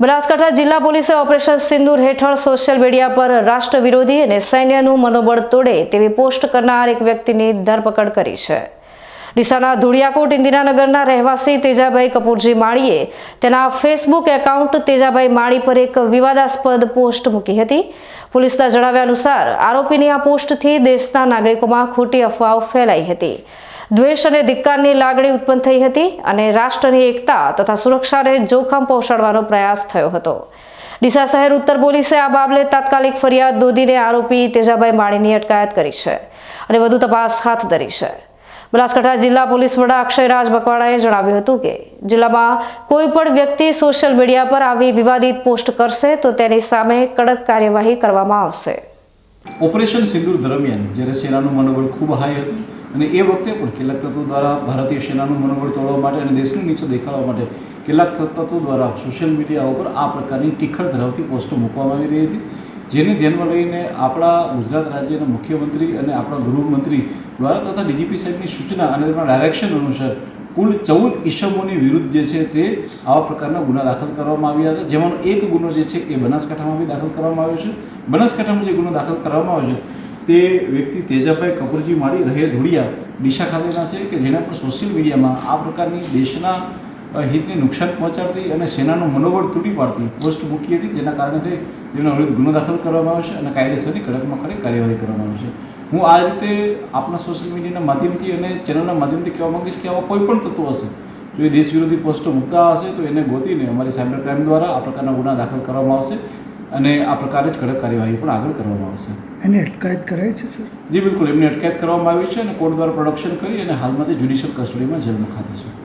બનાસકાંઠા જિલ્લા પોલીસે ઓપરેશન સિંદૂર હેઠળ સોશિયલ મીડિયા પર રાષ્ટ્ર વિરોધી અને સૈન્યનું મનોબળ તોડે તેવી પોસ્ટ કરનાર એક વ્યક્તિની ધરપકડ કરી છે. ડીસાના ધુળિયાકોટ ઇન્દિરાનગરના રહેવાસી તેજાભાઈ કપૂરજી માળીએ તેના ફેસબુક એકાઉન્ટ તેજાભાઈ માળી પર એક વિવાદાસ્પદ પોસ્ટ મૂકી હતી. પોલીસના જણાવ્યા અનુસાર આરોપીની આ પોસ્ટથી દેશના નાગરિકોમાં ખોટી અફવાઓ ફેલાઈ હતી. દ્વેષ અને ધિક્કારની લાગણી ઉત્પન્ન થઈ હતી અને રાષ્ટ્રની એકતા તથા સુરક્ષાને જોખમ પહોંચાડવાનો પ્રયાસ થયો હતો. ડીસા શહેર ઉત્તર પોલીસે આ બાબલે તાત્કાલિક ફરિયાદ નોંધીને આરોપી તેજાભાઈ માળીની અટકાયત કરી છે અને વધુ તપાસ હાથ ધરી છે. બનાસકાંઠા જિલ્લા પોલીસ વડા અક્ષયરાજ બકવાડાએ જણાવ્યું હતું કે, જિલ્લામાં કોઈ પણ વ્યક્તિ સોશિયલ મીડિયા પર આવી વિવાદિત પોસ્ટ કરશે તો તેની સામે કડક કાર્યવાહી કરવામાં આવશે. ઓપરેશન સિંદૂર દરમિયાન જ્યારે સેનાનું મનોબળ ખૂબ હાઈ હતું અને એ વખતે પણ કેટલાક તત્વો દ્વારા ભારતીય સેનાનું મનોબળ તોડવા માટે અને દેશનું નીચે દેખાડવા માટે કેટલાક તત્વો દ્વારા સોશિયલ મીડિયા ઉપર આ પ્રકારની ટીખળ ધરાવતી પોસ્ટો મૂકવામાં આવી રહી હતી, જેને ધ્યાનમાં લઈને આપણા ગુજરાત રાજ્યના મુખ્યમંત્રી અને આપણા ગૃહમંત્રી દ્વારા તથા ડીજીપી સાહેબની સૂચના અને તેમના ડાયરેક્શન અનુસાર કુલ ચૌદ ઈસમોની વિરુદ્ધ જે છે તે આવા પ્રકારના ગુના દાખલ કરવામાં આવ્યા હતા. જેમાંનો એક ગુનો જે છે એ બનાસકાંઠામાં બી દાખલ કરવામાં આવ્યો છે. બનાસકાંઠામાં જે ગુનો દાખલ કરવામાં આવ્યો છે, તે વ્યક્તિ તેજાભાઈ કપૂરજી માળી રહે ધોળિયા ડીસા ખાતેના છે કે જેના પર સોશિયલ મીડિયામાં આ પ્રકારની દેશના હિતને નુકસાન પહોંચાડતી અને સેનાનું મનોબળ તૂટી પાડતી પોસ્ટ મૂકી હતી જેના કારણે તે તેમના વિરુદ્ધ ગુનો દાખલ કરવામાં આવશે અને કાયદેસરની કડકમાં કડક કાર્યવાહી કરવામાં આવશે. હું આ રીતે આપણા સોશિયલ મીડિયાના માધ્યમથી અને ચેનલના માધ્યમથી કહેવા માગીશ કે આવા કોઈ પણ તત્વો હશે જો એ દેશ વિરોધી પોસ્ટો મૂકતા હશે તો એને ગોતીને અમારી સાયબર ક્રાઇમ દ્વારા આ પ્રકારના ગુના દાખલ કરવામાં આવશે અને આ પ્રકારે જ કડક કાર્યવાહી પણ આગળ કરવામાં આવશે. એની અટકાયત કરાય છે સર? જી બિલકુલ. એમની અટકાયત કરવામાં આવી છે અને કોર્ટ દ્વારા પ્રોડક્શન કરી અને હાલમાં તે જ્યુડિશિયલ કસ્ટડીમાં જેલમાં ખાતે છે.